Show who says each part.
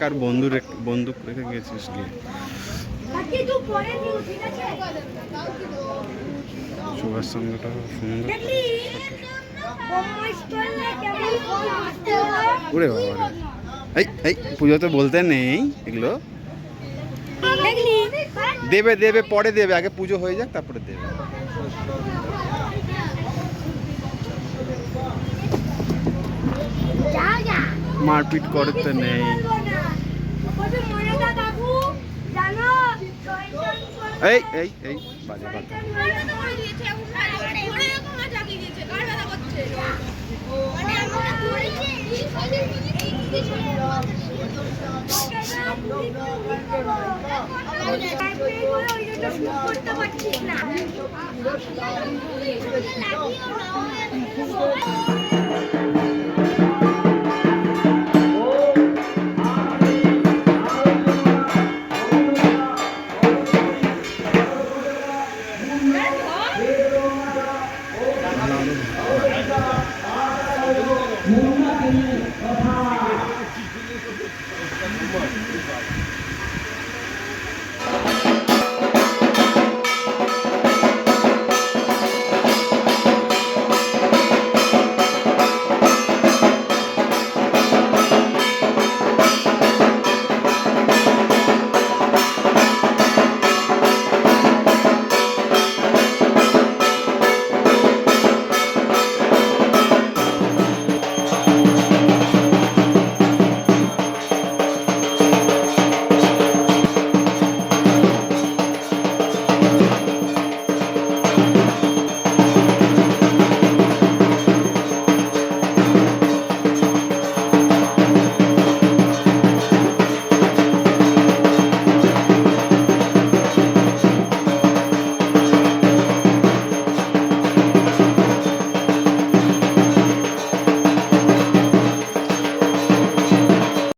Speaker 1: কার বন্ধু বন্দুক রেখে গেছিস
Speaker 2: আছে
Speaker 1: সুভাষ চন্দ্রটা সুন্দর ওরে বাবা। এই এই পুজোতে বলতে নেই এগুলো। দেবে দেবে, পরে দেবে, আগে পুজো হয়ে যাক, তারপরে দেবে। মারপিট করতে নেই। এই এই এই। বাজে কথা
Speaker 2: করতে পারছিস তো Thank you.